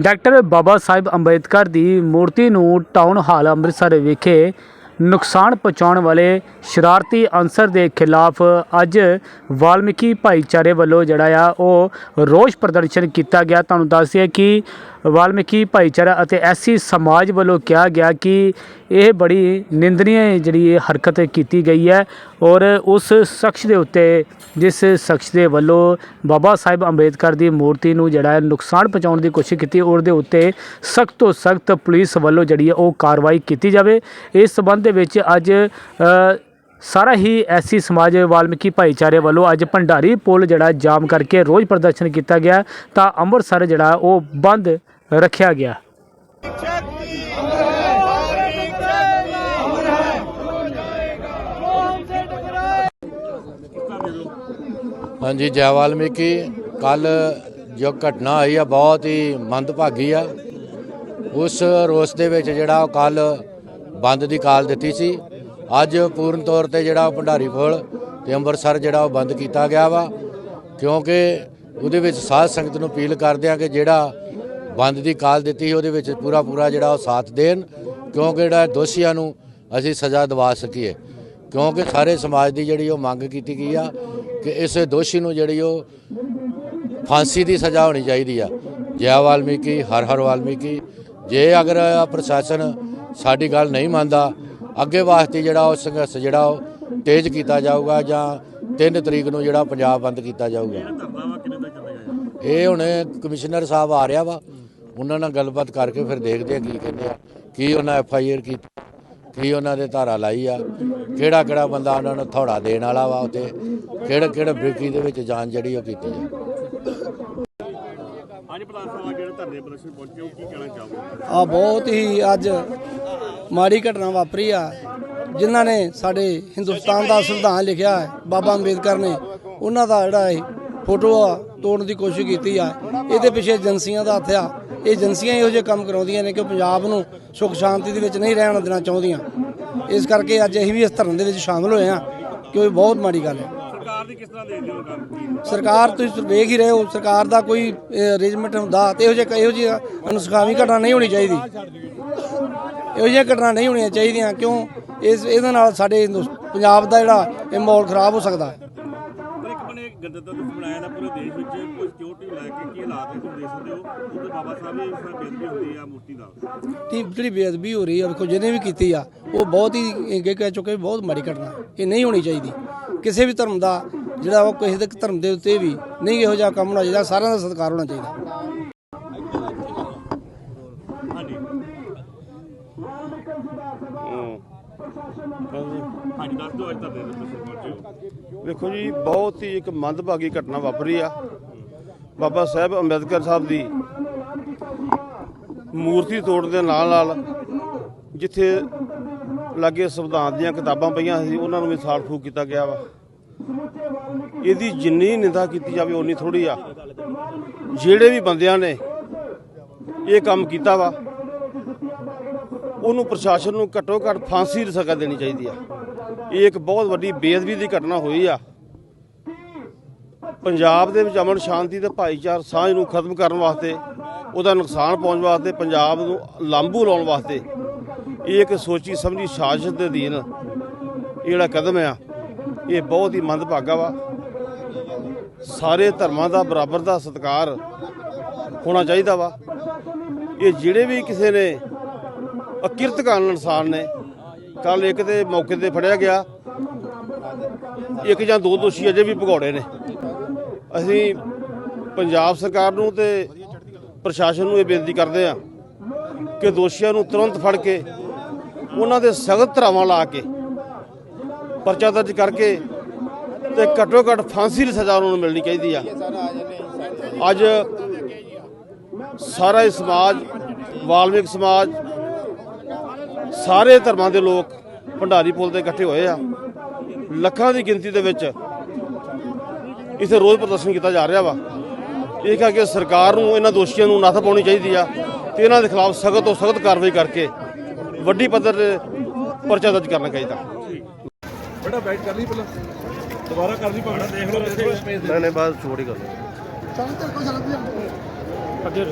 Doctor ਬਾਬਾ ਸਾਹਿਬ ਅੰਬੇਦਕਰ ਦੀ ਮੂਰਤੀ ਨੂੰ town hall Amritsar ਵਿਖੇ ਨੁਕਸਾਨ ਪਹੁੰਚਾਉਣ ਵਾਲੇ ਸ਼ਰਾਰਤੀ ਅਨਸਰ ਦੇ ਖਿਲਾਫ ਅੱਜ ਵਾਲਮੀਕੀ ਭਾਈਚਾਰੇ ਵੱਲੋਂ ਜਿਹੜਾ ਆ ਉਹ ਰੋਸ ਪ੍ਰਦਰਸ਼ਨ ਕੀਤਾ ਗਿਆ। ਤੁਹਾਨੂੰ ਦੱਸਿਆ ਕਿ ਵਾਲਮੀਕੀ ਭਾਈਚਾਰਾ ਅਤੇ ਐਸੀ ਸਮਾਜ ਵੱਲੋਂ ਕਿਹਾ ਗਿਆ ਕਿ ਇਹ ਬੜੀ ਨਿੰਦਨੀय ਜਿਹੜੀ ਇਹ ਹਰਕਤ ਕੀਤੀ ਗਈ ਹੈ ਔਰ ਉਸ ਸ਼ਖਸ ਦੇ ਉੱਤੇ, ਜਿਸ ਸ਼ਖਸ ਦੇ ਵੱਲੋਂ ਬਾਬਾ ਸਾਹਿਬ ਅੰਬੇਦਕਰ ਦੀ ਮੂਰਤੀ ਨੂੰ ਜਿਹੜਾ ਨੁਕਸਾਨ ਪਹੁੰਚਾਉਣ ਦੀ ਕੋਸ਼ਿਸ਼ ਕੀਤੀ ਔਰ ਦੇ ਉੱਤੇ ਸਖਤ ਤੋਂ ਸਖਤ ਪੁਲਿਸ ਵੱਲੋਂ ਜਿਹੜੀ ਹੈ ਉਹ ਕਾਰਵਾਈ ਕੀਤੀ ਜਾਵੇ। ਇਸ ਸਬੰਧ ਦੇ ਵਿੱਚ ਅੱਜ ਸਾਰਾ ਹੀ ਐਸੀ ਸਮਾਜ ਵਾਲਮੀਕੀ ਭਾਈਚਾਰੇ ਵੱਲੋਂ ਅੱਜ ਭੰਡਾਰੀ ਪੁਲ ਜਿਹੜਾ ਜਾਮ ਕਰਕੇ ਰੋਜ਼ ਪ੍ਰਦਰਸ਼ਨ ਕੀਤਾ ਗਿਆ। ਤਾਂ ਅੰਮ੍ਰਿਤਸਰ ਜਿਹੜਾ ਉਹ ਬੰਦ ਰੱਖਿਆ ਗਿਆ। ਹਾਂਜੀ, ਜੈ ਵਾਲਮੀਕੀ। ਕੱਲ ਜੋ ਘਟਨਾ ਹੋਈ ਆ, ਬਹੁਤ ਹੀ ਮੰਦਭਾਗੀ ਆ। ਉਸ ਰੋਸ ਦੇ ਵਿੱਚ ਜਿਹੜਾ ਉਹ ਕੱਲ ਬੰਦ ਦੀ ਕਾਲ ਦਿੱਤੀ ਸੀ। ਅੱਜ ਪੂਰਨ ਤੌਰ ਤੇ ਜਿਹੜਾ ਉਹ ਭੰਡਾਰੀ ਫੁੱਲ ਤੇ ਅੰਮ੍ਰਿਤਸਰ ਜਿਹੜਾ ਉਹ ਬੰਦ ਕੀਤਾ ਗਿਆ ਵਾ। ਕਿਉਂਕਿ ਉਹਦੇ ਵਿੱਚ ਸਾਧ ਸੰਗਤ ਨੂੰ ਅਪੀਲ ਕਰਦੇ ਆ ਕਿ ਜਿਹੜਾ ਬੰਦ ਦੀ ਕਾਲ ਦਿੱਤੀ ਸੀ ਉਹਦੇ ਵਿੱਚ ਪੂਰਾ ਪੂਰਾ ਜਿਹੜਾ ਉਹ ਸਾਥ ਦੇਣ ਕਿਉਂਕਿ ਜਿਹੜਾ ਦੋਸ਼ੀਆਂ ਨੂੰ ਅਸੀਂ ਸਜ਼ਾ ਦਿਵਾ ਸਕੀਏ। ਕਿਉਂਕਿ ਸਾਰੇ ਸਮਾਜ ਦੀ ਜਿਹੜੀ ਉਹ ਮੰਗ ਕੀਤੀ ਗਈ ਆ ਕਿ ਇਸ ਦੋਸ਼ੀ ਨੂੰ ਜਿਹੜੀ ਉਹ ਫਾਂਸੀ ਦੀ ਸਜ਼ਾ ਹੋਣੀ ਚਾਹੀਦੀ ਆ। ਜੈ ਵਾਲਮੀਕੀ ਹਰ ਹਰ ਵਾਲਮੀਕੀ। ਜੇ ਅਗਰ ਪ੍ਰਸ਼ਾਸਨ ਸਾਡੀ ਗੱਲ ਨਹੀਂ ਮੰਨਦਾ ਅੱਗੇ ਵਾਸਤੇ ਜਿਹੜਾ ਉਹ ਸੰਘਰਸ਼ ਜਿਹੜਾ ਉਹ ਤੇਜ਼ ਕੀਤਾ ਜਾਊਗਾ ਜਾਂ 3 ਤਰੀਕ ਨੂੰ ਜਿਹੜਾ ਪੰਜਾਬ ਬੰਦ ਕੀਤਾ ਜਾਊਗਾ। ਇਹ ਹੁਣ ਕਮਿਸ਼ਨਰ ਸਾਹਿਬ ਆ ਰਿਹਾ ਵਾ। ਉਹਨਾਂ ਨਾਲ ਗੱਲਬਾਤ ਕਰਕੇ ਫਿਰ ਦੇਖਦੇ ਆ ਕੀ ਕਹਿੰਦੇ ਆ ਕੀ ਉਹਨਾਂ ਐਫ ਆਈ ਆਰ ਕੀਤੀ ਕੀ ਉਹਨਾਂ ਦੇ ਧਾਰਾ ਲਾਈ ਆ ਕਿਹੜਾ ਕਿਹੜਾ ਬੰਦਾ ਉਹਨਾਂ ਨੂੰ ਥੋੜਾ ਦੇਣ ਵਾਲਾ ਵਾ ਉਤੇ ਕਿਹੜਾ ਕਿਹੜਾ ਬ੍ਰਿਕੀ ਦੇ ਵਿੱਚ ਜਾਨ ਜਿਹੜੀ ਉਹ ਕੀਤੀ ਆ। ਅੱਜ ਪ੍ਰਧਾਨ ਸਾਹਿਬ ਜਿਹੜੇ ਧਰਨੇ ਪ੍ਰਦਰਸ਼ਨ ਪਹੁੰਚੇ ਉਹ ਕੀ ਕਹਿਣਾ ਚਾਹੋਗੇ? ਆ ਬਹੁਤ ਹੀ ਅੱਜ ਮਾੜੀ ਘਟਨਾ ਵਾਪਰੀ ਆ ਜਿਨ੍ਹਾਂ ਨੇ ਸਾਡੇ ਹਿੰਦੁਸਤਾਨ ਦਾ ਸੰਵਿਧਾਨ ਲਿਖਿਆ ਹੈ ਬਾਬਾ ਅੰਬੇਦਕਰ ਨੇ ਉਹਨਾਂ ਦਾ ਜਿਹੜਾ ਹੈ ਫੋਟੋ ਆ ਤੋੜਨ ਦੀ ਕੋਸ਼ਿਸ਼ ਕੀਤੀ ਆ ਇਹਦੇ ਪਿੱਛੇ ਏਜੰਸੀਆਂ ਦਾ ਹੱਥ ਆ ਇਹ ਏਜੰਸੀਆਂ ਇਹੋ ਜਿਹੇ ਕੰਮ ਕਰਾਉਂਦੀਆਂ ਨੇ ਕਿ ਉਹ ਪੰਜਾਬ ਨੂੰ ਸੁੱਖ ਸ਼ਾਂਤੀ ਦੇ ਵਿੱਚ ਨਹੀਂ ਰਹਿਣ ਦੇਣਾ ਚਾਹੁੰਦੀਆਂ। ਇਸ ਕਰਕੇ ਅੱਜ ਅਸੀਂ ਵੀ ਇਸ ਧਰਨੇ ਦੇ ਵਿੱਚ ਸ਼ਾਮਲ ਹੋਏ ਆ ਕਿ ਇਹ ਬਹੁਤ ਮਾੜੀ ਗੱਲ ਹੈ। ਸਰਕਾਰ ਦੀ ਕਿਸ ਤਰ੍ਹਾਂ ਦੇਖਦੇ ਹੋ ਕੰਮ ਸਰਕਾਰ ਤੁਸੀਂ ਵੇਖ ਹੀ ਰਹੇ ਹੋ ਸਰਕਾਰ ਦਾ ਕੋਈ ਅਰੇਂਜਮੈਂਟ ਹੁੰਦਾ ਤੇ ਇਹੋ ਜਿਹੇ ਇਹੋ ਜਿਹੀ ਅਨੁਸਖਾਵੀ ਘਟਨਾ ਨਹੀਂ ਹੋਣੀ ਚਾਹੀਦੀ। ਇਹੋ ਜਿਹੀਆਂ ਘਟਨਾ ਨਹੀਂ ਹੋਣੀਆਂ ਚਾਹੀਦੀਆਂ ਕਿਉਂ? ਇਸ ਇਹਦੇ ਨਾਲ ਸਾਡੇ ਪੰਜਾਬ ਦਾ ਜਿਹੜਾ ਇਹ ਮਾਹੌਲ ਖਰਾਬ ਹੋ ਸਕਦਾ ਹੈ। ਇੱਕ ਬਣੇ ਗੰਦਤਾ ਤੁਸੀਂ ਬਣਾਇਆ ਦਾ ਪੂਰੇ ਦੇਸ਼ ਵਿੱਚ ਕੋਈ ਸਿਕਿਉਰਿਟੀ ਲੈ ਕੇ ਕੀ ਹਾਲਾਤ ਹੈ ਤੁਸੀਂ ਦੇਖ ਸਕਦੇ ਹੋ ਉਧਰ ਬਾਬਾ ਸਾਹਿਬ ਦੀ ਇਸ ਬੇਦਬੀ ਹੁੰਦੀ ਆ ਮੂਰਤੀ ਦਾ। ਕਿ ਜਿਹੜੀ ਬੇਅਦਬੀ ਹੋ ਰਹੀ ਹੈ ਵੇਖੋ ਜਿਹਨੇ ਵੀ ਕੀਤੀ ਆ ਉਹ ਬਹੁਤ ਹੀ ਅੱਗੇ ਕਹਿ ਚੁੱਕੇ ਬਹੁਤ ਮਾੜੀ ਘਟਨਾ ਇਹ ਨਹੀਂ ਹੋਣੀ ਚਾਹੀਦੀ। ਕਿਸੇ ਵੀ ਧਰਮ ਦਾ ਜਿਹੜਾ ਉਹ ਕਿਸੇ ਦੇ ਧਰਮ ਦੇ ਉੱਤੇ ਵੀ ਨਹੀਂ ਇਹੋ ਜਿਹਾ ਕੰਮ ਹੋਣਾ ਚਾਹੀਦਾ ਸਾਰਿਆਂ ਦਾ ਸਤਿਕਾਰ ਹੋਣਾ ਚਾਹੀਦਾ। ਹਾਂਜੀ। ਹਾਂਜੀ। ਦੱਸ ਦਿਓ ਅੱਜ ਧਰਨੇ ਪ੍ਰਦਰਸ਼ਨ ਪਹੁੰਚੇ ਹੋ। ਵੇਖੋ ਜੀ ਬਹੁਤ ਹੀ ਇੱਕ ਮੰਦਭਾਗੀ ਘਟਨਾ ਵਾਪਰੀ ਆ। ਬਾਬਾ ਸਾਹਿਬ ਅੰਬੇਦਕਰ ਸਾਹਿਬ ਦੀ ਮੂਰਤੀ ਤੋੜਨ ਦੇ ਨਾਲ ਨਾਲ ਜਿੱਥੇ ਲਾਗੇ ਸੰਵਿਧਾਨ ਦੀਆਂ ਕਿਤਾਬਾਂ ਪਈਆਂ ਸੀ ਉਹਨਾਂ ਨੂੰ ਵੀ ਸਾੜ ਫੂਕ ਕੀਤਾ ਗਿਆ ਵਾ। ਇਹਦੀ ਜਿੰਨੀ ਨਿੰਦਾ ਕੀਤੀ ਜਾਵੇ ਓਨੀ ਥੋੜੀ ਆ। ਜਿਹੜੇ ਵੀ ਬੰਦਿਆਂ ਨੇ ਇਹ ਕੰਮ ਕੀਤਾ ਵਾ ਉਹਨੂੰ ਪ੍ਰਸ਼ਾਸਨ ਨੂੰ ਘੱਟੋ ਘੱਟ ਫਾਂਸੀ ਦੀ ਸਜ਼ਾ ਦੇਣੀ ਚਾਹੀਦੀ ਆ। ਇਹ ਇੱਕ ਬਹੁਤ ਵੱਡੀ ਬੇਅਦਬੀ ਦੀ ਘਟਨਾ ਹੋਈ ਆ। ਪੰਜਾਬ ਦੇ ਵਿੱਚ ਅਮਨ ਸ਼ਾਂਤੀ ਤੇ ਭਾਈਚਾਰ ਸਾਂਝ ਨੂੰ ਖਤਮ ਕਰਨ ਵਾਸਤੇ, ਉਹਦਾ ਨੁਕਸਾਨ ਪਹੁੰਚਣ ਵਾਸਤੇ, ਪੰਜਾਬ ਨੂੰ ਲਾਂਬੂ ਲਾਉਣ ਵਾਸਤੇ ਇਹ ਇੱਕ ਸੋਚੀ ਸਮਝੀ ਸਾਜ਼ਿਸ਼ ਦੇ ਅਧੀਨ ਜਿਹੜਾ ਕਦਮ ਆ, ਇਹ ਬਹੁਤ ਹੀ ਮੰਦਭਾਗਾ ਵਾ। ਸਾਰੇ ਧਰਮਾਂ ਦਾ ਬਰਾਬਰ ਦਾ ਸਤਿਕਾਰ ਹੋਣਾ ਚਾਹੀਦਾ ਵਾ। ਇਹ ਜਿਹੜੇ ਵੀ ਕਿਸੇ ਨੇ ਅਕਿਰਤਕਾਨ ਇਨਸਾਨ ਨੇ। ਕੱਲ ਇੱਕ ਦੇ ਮੌਕੇ ਤੇ ਫੜਿਆ ਗਿਆ। ਇੱਕ ਜਾਂ ਦੋ ਦੋਸ਼ੀ ਅਜੇ ਵੀ ਭਗੌੜੇ ਨੇ। ਅਸੀਂ ਪੰਜਾਬ ਸਰਕਾਰ ਨੂੰ ਤੇ ਪ੍ਰਸ਼ਾਸਨ ਨੂੰ ਇਹ ਬੇਨਤੀ ਕਰਦੇ ਆ ਕਿ ਦੋਸ਼ੀਆਂ ਨੂੰ ਤੁਰੰਤ ਫੜ ਕੇ ਉਹਨਾਂ ਦੇ ਸਖਤ ਧਰਾਵਾਂ ਲਾ ਕੇ ਪਰਚਾ ਦਰਜ ਕਰਕੇ ਤੇ ਘੱਟੋ ਘੱਟ ਫਾਂਸੀ ਦੀ ਸਜ਼ਾ ਉਹਨਾਂ ਨੂੰ ਮਿਲਣੀ ਚਾਹੀਦੀ ਆ। ਅੱਜ ਸਾਰਾ ਹੀ ਸਮਾਜ, ਵਾਲਮੀਕ ਸਮਾਜ ਸਾਰੇ ਧਰਮਾਂ ਦੇ ਲੋਕ ਭੰਡਾਰੀ ਪੁਲ ਤੇ ਇਕੱਠੇ ਹੋਏ ਆ। ਲੱਖਾਂ ਦੀ ਗਿਣਤੀ ਦੇ ਵਿੱਚ ਇਥੇ ਰੋਜ਼ ਪ੍ਰਦਰਸ਼ਨ ਕੀਤਾ ਜਾ ਰਿਹਾ ਵਾ। ਇਹ ਕਰਕੇ ਸਰਕਾਰ ਨੂੰ ਇਹਨਾਂ ਦੋਸ਼ੀਆਂ ਨੂੰ ਨੱਥ ਪਾਉਣੀ ਚਾਹੀਦੀ ਆ ਤੇ ਇਹਨਾਂ ਦੇ ਖਿਲਾਫ ਸਖਤ ਤੋਂ ਸਖਤ ਕਾਰਵਾਈ ਕਰਕੇ ਵੱਡੀ ਪੱਧਰ ਤੇ ਪਰਚਾ ਦਰਜ ਕਰਨਾ ਚਾਹੀਦਾ। ਬੜਾ ਬੈਠ ਕਰ ਲਈ ਪਹਿਲਾਂ। ਦੁਬਾਰਾ ਕਰ ਲਈ ਭਗੜਾ ਦੇਖ ਲਓ ਨਹੀਂ ਨਹੀਂ ਬਾਅਦ ਛੋੜੀ ਗੱਲ। ਅੱਗੇ